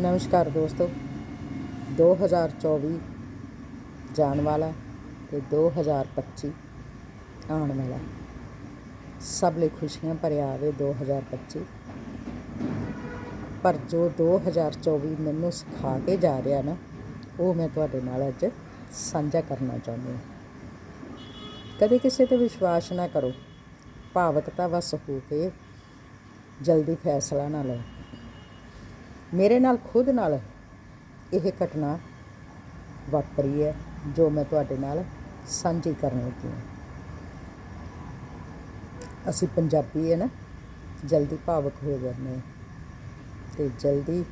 ਨਮਸਕਾਰ ਦੋਸਤੋ। 2024 ਜਾਣ ਵਾਲਾ ਤੇ 2025 ਆਉਣ ਵਾਲਾ। ਸਭ ਲਈ ਖੁਸ਼ੀਆਂ ਭਰਿਆ ਆਵੇ 2025 ਪਰ ਜੋ 2024 ਮੈਨੂੰ ਸਿਖਾ ਕੇ ਜਾ ਰਿਹਾ ਨਾ, ਉਹ ਮੈਂ ਤੁਹਾਡੇ ਨਾਲ ਅੱਜ ਸਾਂਝਾ ਕਰਨਾ ਚਾਹੁੰਦੀ ਹਾਂ। ਕਦੇ ਕਿਸੇ ਤੇ ਵਿਸ਼ਵਾਸ ਨਾ ਕਰੋ। ਭਾਵਕਤਾ ਵਸ ਹੋ ਕੇ ਜਲਦੀ ਫੈਸਲਾ ਨਾ ਲਓ। ਮੇਰੇ ਨਾਲ ਖੁਦ ਨਾਲ ਇਹ ਘਟਨਾ ਵਾਪਰੀ ਹੈ, ਜੋ ਮੈਂ ਤੁਹਾਡੇ ਨਾਲ ਸਾਂਝੀ ਕਰਨ ਲੱਗੀ ਹਾਂ। ਅਸੀਂ ਪੰਜਾਬੀ ਹੈ ਨਾ, ਜਲਦੀ ਭਾਵਕ ਹੋ ਜਾਂਦੇ ਹਾਂ ਤੇ ਜਲਦੀ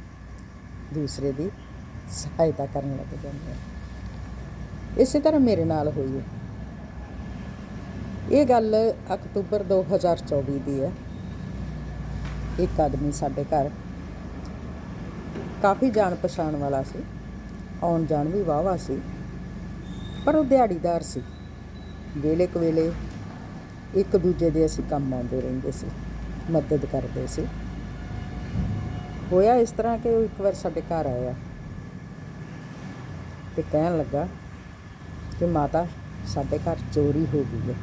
ਦੂਸਰੇ ਦੀ ਸਹਾਇਤਾ ਕਰਨ ਲੱਗ ਜਾਂਦੇ ਹਾਂ। ਇਸੇ ਤਰ੍ਹਾਂ ਮੇਰੇ ਨਾਲ ਹੋਈ ਹੈ। ਇਹ ਗੱਲ ਅਕਤੂਬਰ 2024 ਦੀ ਹੈ। ਇੱਕ ਆਦਮੀ ਸਾਡੇ ਘਰ ਕਾਫੀ ਜਾਣ ਪਛਾਣ ਵਾਲਾ ਸੀ, ਆਉਣ ਜਾਣ ਵੀ ਵਾਹਵਾ ਸੀ, ਪਰ ਉਹ ਦਿਹਾੜੀਦਾਰ ਸੀ। ਵੇਲੇ ਕਵੇਲੇ ਇੱਕ ਦੂਜੇ ਦੇ ਅਸੀਂ ਕੰਮ ਆਉਂਦੇ ਰਹਿੰਦੇ ਸੀ, ਮਦਦ ਕਰਦੇ ਸੀ। ਹੋਇਆ ਇਸ ਤਰ੍ਹਾਂ ਕਿ ਉਹ ਇੱਕ ਵਾਰ ਸਾਡੇ ਘਰ ਆਇਆ ਤੇ ਕਹਿਣ ਲੱਗਾ ਕਿ ਮਾਤਾ, ਸਾਡੇ ਘਰ ਚੋਰੀ ਹੋ ਗਈ ਹੈ।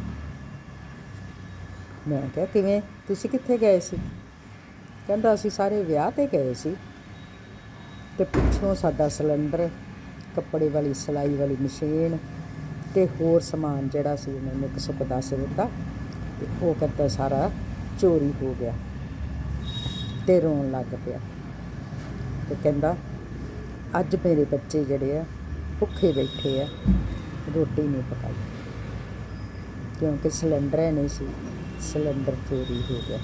ਮੈਂ ਕਿਹਾ, ਕਿਵੇਂ? ਤੁਸੀਂ ਕਿੱਥੇ ਗਏ ਸੀ? ਕਹਿੰਦਾ, ਅਸੀਂ ਸਾਰੇ ਵਿਆਹ ਤੇ ਗਏ ਸੀ। ਤੇ ਪਿੱਛੋਂ ਸਾਡਾ ਸਿਲੰਡਰ, ਕੱਪੜੇ ਵਾਲੀ, ਸਿਲਾਈ ਵਾਲੀ ਮਸ਼ੀਨ ਤੇ ਹੋਰ ਸਮਾਨ ਜਿਹੜਾ ਸੀ ਉਹਨੇ ਮੈਨੂੰ ਸੁੱਕ ਦੱਸ ਦਿੱਤਾ ਤੇ ਉਹ ਕਹਿੰਦਾ ਸਾਰਾ ਚੋਰੀ ਹੋ ਗਿਆ ਤੇ ਰੋਣ ਲੱਗ ਪਿਆ। ਤੇ ਕਹਿੰਦਾ, ਅੱਜ ਮੇਰੇ ਬੱਚੇ ਜਿਹੜੇ ਆ, ਭੁੱਖੇ ਬੈਠੇ ਆ, ਰੋਟੀ ਨਹੀਂ ਪਕਾਈ ਕਿਉਂਕਿ ਸਿਲੰਡਰ ਹੈ ਨਹੀਂ ਸੀ, ਸਿਲੰਡਰ ਚੋਰੀ ਹੋ ਗਿਆ।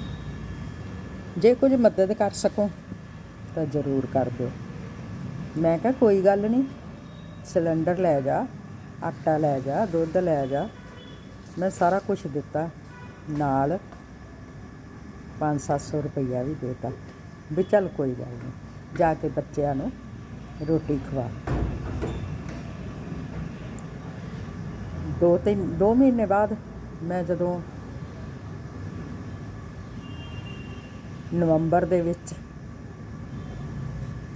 ਜੇ ਕੁਝ ਮਦਦ ਕਰ ਸਕੋ ਤਾਂ ਜ਼ਰੂਰ ਕਰ ਦਿਓ। ਮੈਂ ਕਿਹਾ, ਕੋਈ ਗੱਲ ਨਹੀਂ ਸਿਲੰਡਰ ਲੈ ਜਾ, ਆਟਾ ਲੈ ਜਾ, ਦੁੱਧ ਲੈ ਜਾ। ਮੈਂ ਸਾਰਾ ਕੁਝ ਦਿੱਤਾ, ਨਾਲ 5-700 ਰੁਪਈਆ ਵੀ ਦੇਤਾ। ਵੀ ਚੱਲ ਕੋਈ ਗੱਲ ਨਹੀਂ ਜਾ ਕੇ ਬੱਚਿਆਂ ਨੂੰ ਰੋਟੀ ਖਵਾ। ਦੋ ਤਿੰਨ, ਦੋ ਮਹੀਨੇ ਬਾਅਦ ਮੈਂ ਜਦੋਂ ਨਵੰਬਰ ਦੇ ਵਿੱਚ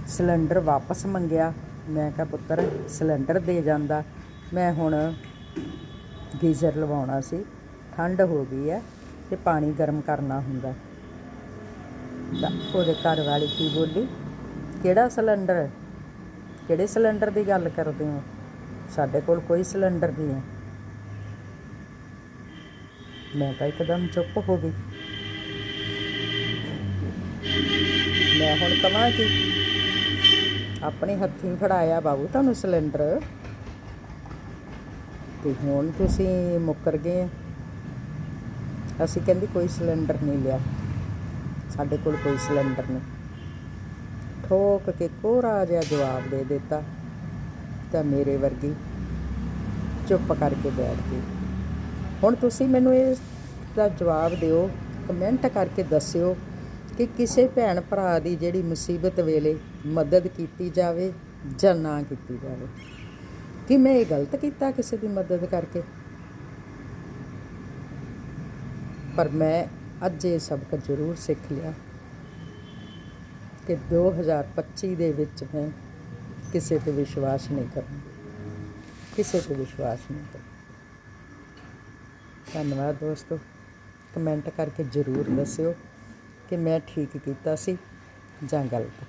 ਸਿਲੰਡਰ ਵਾਪਸ ਮੰਗਿਆ। ਮੈਂ ਕਿਹਾ, ਪੁੱਤਰ, ਸਿਲੰਡਰ ਦੇ ਜਾਂਦਾ। ਮੈਂ ਹੁਣ ਗੀਜ਼ਰ ਲਵਾਉਣਾ ਸੀ। ਠੰਡ ਹੋ ਗਈ ਹੈ ਤੇ ਪਾਣੀ ਗਰਮ ਕਰਨਾ ਹੁੰਦਾ ਤਾਂ ਉਹਦੇ ਘਰ ਵਾਲੀ ਕੀ ਬੋਲੀ? ਕਿਹੜਾ ਸਿਲੰਡਰ? ਕਿਹੜੇ ਸਿਲੰਡਰ ਦੀ ਗੱਲ ਕਰਦੇ ਹੋ? ਸਾਡੇ ਕੋਲ ਕੋਈ ਸਿਲੰਡਰ ਨਹੀਂ ਹੈ। ਮੈਂ ਤਾਂ ਇੱਕਦਮ ਚੁੱਪ ਹੋ ਗਈ। ਮੈਂ ਹੁਣ ਕਮਾਂ ਕਿ ਆਪਣੇ ਹੱਥੀਂ ਫੜਾਇਆ ਬਾਬੂ ਤੁਹਾਨੂੰ ਸਿਲੰਡਰ। ਤੇ ਹੁਣ ਤੁਸੀਂ ਮੁੱਕਰ ਗਏ ਆ। ਅਸੀਂ ਕਹਿੰਦੀ ਕੋਈ ਸਿਲੰਡਰ ਨਹੀਂ ਲਿਆ। ਸਾਡੇ ਕੋਲ ਕੋਈ ਸਿਲੰਡਰ ਨਹੀਂ। ਠੋਕ ਕੇ ਕੋਰਾ ਜਿਹਾ ਜਵਾਬ ਦੇ ਦਿੱਤਾ। ਤਾਂ ਮੇਰੇ ਵਰਗੀ ਚੁੱਪ ਕਰਕੇ ਬੈਠ ਗਈ। ਹੁਣ ਤੁਸੀਂ ਮੈਨੂੰ ਇਸ ਦਾ ਜਵਾਬ ਦਿਓ, ਕਮੈਂਟ ਕਰਕੇ ਦੱਸਿਓ ਕਿ ਕਿਸੇ ਭੈਣ ਭਰਾ ਦੀ ਜਿਹੜੀ ਮੁਸੀਬਤ ਵੇਲੇ ਮਦਦ ਕੀਤੀ ਜਾਵੇ ਜਾਂ ਨਾ ਕੀਤੀ ਜਾਵੇ। ਕਿ ਮੈਂ ਇਹ ਗਲਤ ਕੀਤਾ ਕਿਸੇ ਦੀ ਮਦਦ ਕਰਕੇ? ਪਰ ਮੈਂ ਅੱਜ ਇਹ ਸਬਕ ਜ਼ਰੂਰ ਸਿੱਖ ਲਿਆ ਕਿ 2025 ਦੇ ਵਿੱਚ ਮੈਂ ਕਿਸੇ ਤੇ ਵਿਸ਼ਵਾਸ ਨਹੀਂ ਕਰਾਂਗੀ ਕਿਸੇ ਤੇ ਵਿਸ਼ਵਾਸ ਨਹੀਂ ਕਰਾਂਗੀ ਧੰਨਵਾਦ ਦੋਸਤੋ। ਕਮੈਂਟ ਕਰਕੇ ਜ਼ਰੂਰ ਦੱਸਿਓ। ਕਿ ਮੈਂ ਠੀਕ ਕੀਤਾ ਸੀ ਜਾਂ ਗਲਤ।